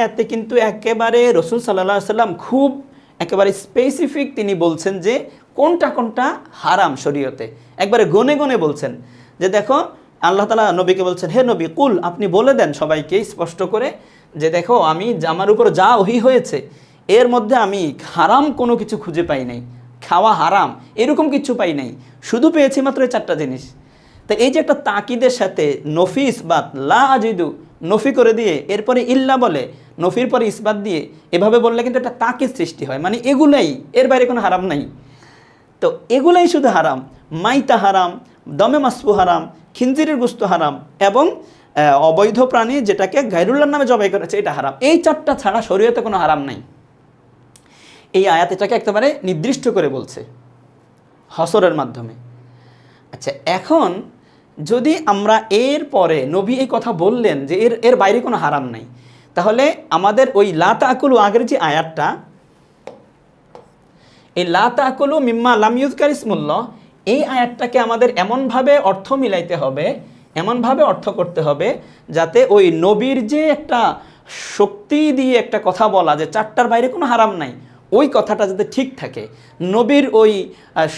আয়াতে কিন্তু একেবারে রসুল সাল্লাহ সাল্লাম খুব একেবারে স্পেসিফিক তিনি বলছেন যে কোনটা কোনটা হারাম শরীয়তে। একবারে গনে গনে বলছেন যে দেখো, আল্লাহ তালা নবীকে বলছেন, হে নবী, কুল, আপনি বলে দেন সবাইকে স্পষ্ট করে যে দেখো, আমি আমার উপর যা ওহি হয়েছে, এর মধ্যে আমি হারাম কোনো কিছু খুঁজে পাই নাই। খাওয়া হারাম, এরকম কিছু পাই নাই। শুধু পেয়েছি মাত্র এই চারটা জিনিস। তো এই যে একটা তাকিদের সাথে নফিস বা লা আজিদু নফি করে দিয়ে, এরপরে ইল্লা বলে, নফির পরে ইসবাত দিয়ে, এভাবে বললে কিন্তু একটা তাকিদ সৃষ্টি হয়। মানে এগুলাই, এর বাইরে কোনো হারাম নাই। তো এগুলাই শুধু হারাম। মাইতা হারাম, দমে মাসফু হারাম, খিনজিরের গুস্ত হারাম এবং অবৈধ প্রাণী যেটাকে গাইরুল্লার নামে জবাই করেছে, এটা হারাম। এই চারটা ছাড়া শরীয়তে কোনো হারাম নাই। এই আয়াত এটাকে একেবারে নির্দিষ্ট করে বলছে, হসরের মাধ্যমে। আচ্ছা এখন যদি আমরা এর পরে নবী এই কথা বললেন যে এর এর বাইরে কোনো হারাম নাই, তাহলে আমাদের ওই লাতা আকুল আগের যে আয়াতটা, এই লাতা আকুলু মিম্মা লামিউজকার ইসমুল্ল এই আয়াতটাকে আমাদের এমনভাবে অর্থ মিলাইতে হবে, এমনভাবে অর্থ করতে হবে, যাতে ওই নবীর যে একটা শক্তি দিয়ে একটা কথা বলা যে চারটার বাইরে কোনো হারাম নাই, ওই কথাটা যাতে ঠিক থাকে। নবীর ওই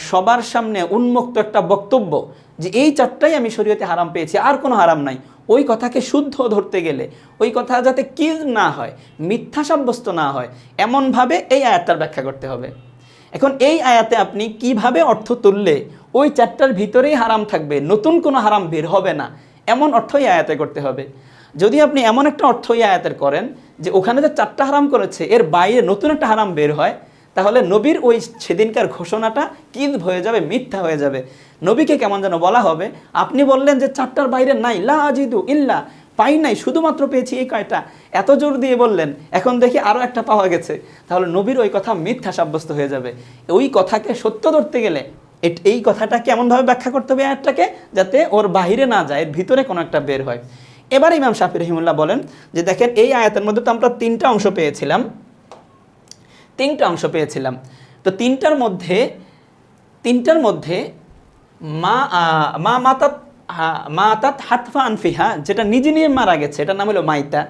সবার সামনে উন্মুক্ত একটা বক্তব্য যে এই চারটাই আমি শরীয়তে হারাম পেয়েছি, আর কোনো হারাম নাই। ওই কথাকে শুদ্ধ ধরতে গেলে, ওই কথা যাতে কিল না হয়, মিথ্যা সাব্যস্ত না হয়, এমনভাবে এই আয়াতটার ব্যাখ্যা করতে হবে। এখন এই আয়াতে আপনি কীভাবে অর্থ তুললে ওই চারটার ভিতরেই হারাম থাকবে, নতুন কোনো হারাম বের হবে না, এমন অর্থই আয়াতে করতে হবে। যদি আপনি এমন একটা অর্থ এই আয়াতের করেন যে ওখানে যে চারটা হারাম করেছে, এর বাইরে নতুন একটা হারাম বের হয় তাহলে নবীর ওই সেদিনকার ঘোষণাটা কিদ হয়ে যাবে? মিথ্যা হয়ে যাবে। নবীকে কেমন যেন বলা হবে? আপনি বললেন যে চারটার বাইরে নাই। লা আজিদু ইল্লা। পাই নাই, শুধুমাত্র পেয়েছি এই কয়টা। এত জোর দিয়ে বললেন, এখন দেখি আরও একটা পাওয়া গেছে। তাহলে নবীর ওই কথা মিথ্যা সাব্যস্ত হয়ে যাবে। ওই কথাকে সত্য ধরতে গেলে এই কথাটাকে এমনভাবে ব্যাখ্যা করতে হবে আয়াতটাকে? যাতে ওর বাহিরে না যায় এর ভিতরে কোনো একটা বের হয়। এবার ইমাম শাফি রহিমুল্লাহ বলেন যে, দেখেন এই আয়াতের মধ্যে তো আমরা তিনটা অংশ পেয়েছিলাম। তিনটা অংশ পেয়েছিলাম। তো তিনটার মধ্যে তিনটার মধ্যে মা মা মাতাত, হা- মাতাত হাতফা আনফিহা, যেটা নিজে নিয়ে মারা গেছে, এটার নাম হলো মাইতা।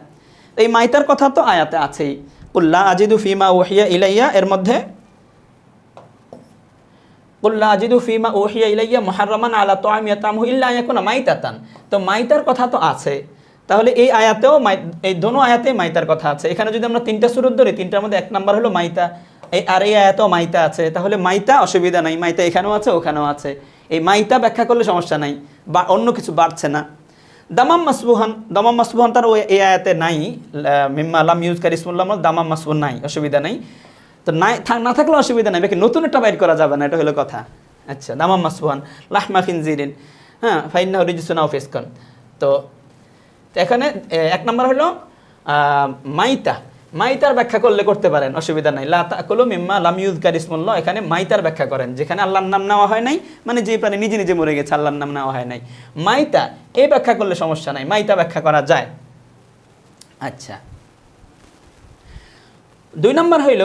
এই মাইতার কথা তো আয়াতে আছেই। উল্লাহ আজিদু ফিমা ওহিয়া ইলাইয়া, এর মধ্যে উল্লাহ আজিদু ফিমা ওহিয়া ইলাইয়া মহারমান আলা তো আমি ইল্লা ইয়াকুনা মাইতাতান। তো মাইতার কথা তো আছে। তাহলে এই আয়াতেও এই দোনো আয়াতে মাইতার কথা আছে। এখানে যদি আমরা তিনটা সুরত ধরি, তিনটার মধ্যে এক নাম্বার হলো মাইতা। এই আর এই আয়াতেও মাইতা আছে। তাহলে মাইতা অসুবিধা নাই। মাইতা এখানেও আছে, ওখানেও আছে। এই মাইতা ব্যাখ্যা করলে সমস্যা নাই, বা অন্য কিছু বাড়ছে না। দামাম মাসবুহান দামাম মাসবুহান তার ওই, এই আয়াতে নাই। মিম্মা আলাম ইউজ কারিসমুল্লাহ দামাম মাসবুন নাই, অসুবিধা নাই। তো নাই না থাকলে অসুবিধা নাই। বাকি নতুন একটা বাইর করা যাবে না, এটা হলো কথা। আচ্ছা দামাম মাসবুহান, লাহমা ফিনজিরিন হ্যাঁ ফাইন্না রিজিসুনা ফেসকন। তো তো এখানে এক নম্বর হলো মাইতা। মাইতার ব্যাখ্যা করলে করতে পারেন, অসুবিধা নাই। লাতা কলো মিম্মা লাম ইউজ কারিসমুল্ল এখানে মাইতার ব্যাখ্যা করেন, যেখানে আল্লাহর নাম নেওয়া হয় নাই মানে যে প্রাণী নিজে নিজে মরে গেছে, আল্লাহর নাম নেওয়া হয় নাই। মাইতা এই ব্যাখ্যা করলে সমস্যা নাই, মাইতা ব্যাখ্যা করা যায়। আচ্ছা। দুই নম্বর হইল,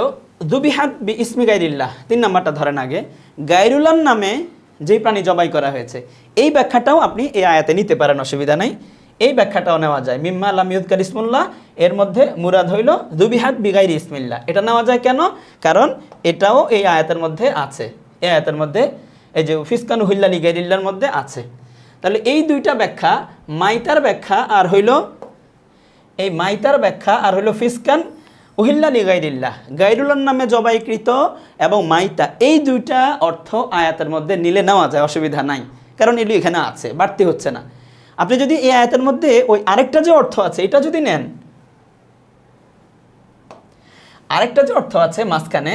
দুবিহাত বি ইসমি গাইরিল্লাহ তিন নম্বরটা ধরেন আগে। গাইরুল্লার নামে যেই প্রাণী জবাই করা হয়েছে, এই ব্যাখ্যাটাও আপনি এই আয়াতে নিতে পারেন, অসুবিধা নাই। এই ব্যাখ্যাটাও নেওয়া যায়। মিম্মা আলাম ইউদকার ইসমুল্লাহ, এর মধ্যে মুরাদ হইল দুবিহাত বিগাইরি ইসমিল্লাহ। এটা নেওয়া যায় কেন? কারণ এটাও এই আয়াতের মধ্যে আছে। এই আয়াতের মধ্যে এই যে ফিসকান হুল্লা গাইরিল্লার মধ্যে আছে। তাহলে এই দুইটা ব্যাখ্যা, মাইতার ব্যাখ্যা আর হইল, এই মাইতার ব্যাখ্যা আর হলো ফিসকান উহিল্লা লি গাইরিল্লাহ। গাইরুল্লার নামে জবাইকৃত এবং মাইতা, এই দুইটা অর্থ আয়াতের মধ্যে নিলে নেওয়া যায়, অসুবিধা নাই। কারণ এগুলো এখানে আছে, বাড়তি হচ্ছে না। আপনি যদি এই আয়াতের মধ্যে ওই আরেকটা যে অর্থ আছে, এটা যদি নেন, আরেকটা যে অর্থ আছে মাঝখানে,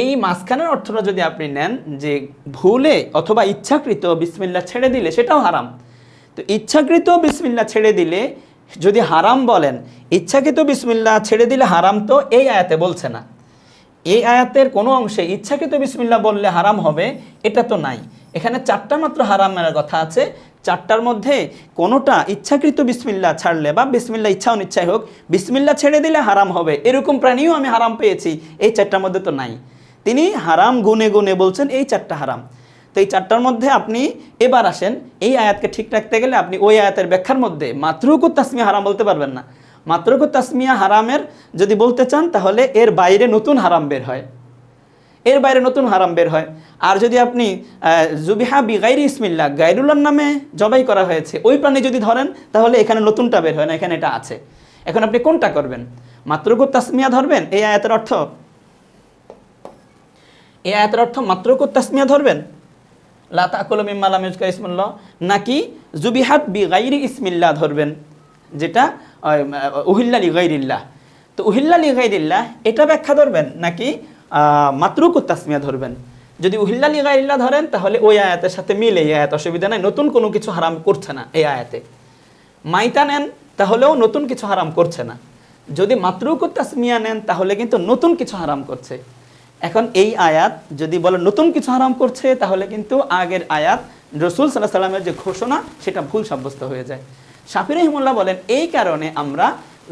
এই মাঝখানের অর্থটা যদি আপনি নেন যে ভুলে অথবা ইচ্ছাকৃত বিসমিল্লা ছেড়ে দিলে সেটাও হারাম। তো ইচ্ছাকৃত বিসমিল্লা ছেড়ে দিলে যদি হারাম বলেন, ইচ্ছাকৃত বিসমিল্লা ছেড়ে দিলে হারাম তো এই আয়াতে বলছে না। এই আয়াতের কোনো অংশে ইচ্ছাকৃত বিসমিল্লা বললে হারাম হবে, এটা তো নাই। এখানে চারটা মাত্র হারামের কথা আছে চারটার মধ্যে কোনোটা ইচ্ছাকৃত বিসমিল্লা ছাড়লে বা বিসমিল্লা ইচ্ছা অনিচ্ছাই হোক, বিসমিল্লা ছেড়ে দিলে হারাম হবে। এরকম প্রাণীও আমি হারাম পেয়েছি, এই চারটার মধ্যে তো নাই। তিনি হারাম গুনে গুনে বলছেন, এই চারটা হারাম। তো এই চারটার মধ্যে আপনি এবার আসেন, এই আয়াতকে ঠিক রাখতে গেলে আপনি ওই আয়াতের ব্যাখ্যার মধ্যে মাতরুকুত তাসমি হারাম বলতে পারবেন না। মাত্রকু তাসমিয়া হারামের যদি বলতে চান, তাহলে এর বাইরে নতুন হারাম বের হয়। এর বাইরে নতুন হারাম বের হয়। আর যদি আপনি জুবিহা বি গাইরি ইসমিল্লা গাইরুল্লার নামে জবাই করা হয়েছে, ওই প্রাণী যদি ধরেন, তাহলে এখানে নতুনটা বের হয় না, এখানে এটা আছে। এখন আপনি কোনটা করবেন? মাত্রকু তাসমিয়া ধরবেন? এই আয়াতের অর্থ? এই আয়াতের অর্থ মাত্রকু তাসমিয়া ধরবেন? লা তাকুলু মিম্মা লাম ইউজকার ইসমুল্লাহ। নাকি জুবিহাত বি গাইরি ইসমিল্লাহ ধরবেন? যেটা উহিল্লা লি গাইরিল্লাহ তো উহিল্লা লি গাইরিল্লাহ এটা ব্যাখ্যা ধরবেন? নাকি মাতরুকু তাসমিয়া ধরবেন। যদি উহিল্লা লি গাইরিল্লাহ ধরেন, তাহলে ওই আয়াতের সাথে মিলে এই আয়াত, অসুবিধা নাই। নতুন কোনো কিছু হারাম করছে না এই আয়াতে। মাইতা নেন, তাহলেও নতুন কিছু হারাম করছে না। যদি মাতরুকু তাসমিয়া নেন, তাহলে কিন্তু নতুন কিছু হারাম করছে। এখন এই আয়াত যদি বলে নতুন কিছু হারাম করছে, তাহলে কিন্তু আগের আয়াত রসুল সাল্লাহ সাল্লামের যে ঘোষণা, সেটা ভুল সাব্যস্ত হয়ে যায়। শাফি রহিমুল্লাহ বলেন, এই কারণে আমরা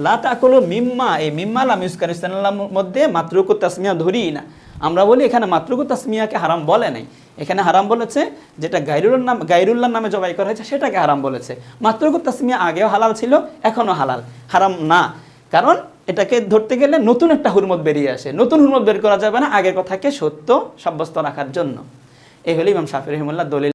লা তাকুলু মিম্মা, এই মিম্মা লাম মধ্যে মাতরুকু তাসমিয়া ধরি না আমরা বলি এখানে মাতরুকু তাসমিয়াকে হারাম বলে নাই। এখানে হারাম বলেছে যেটা গাইরুল্লাহ নাম গাইরুল্লাহ নামে জবাই করা হয়েছে, সেটাকে হারাম বলেছে। মাতরুকু তাসমিয়া আগেও হালাল ছিল, এখনও হালাল। হারাম না। কারণ এটাকে ধরতে গেলে নতুন একটা হুরমত বেরিয়ে আসে। নতুন হুরমত বের করা যাবে না, আগের কথাকে সত্য সাব্যস্ত রাখার জন্য। এই হলো ইমাম শাফি রহিমুল্লাহ দলিল।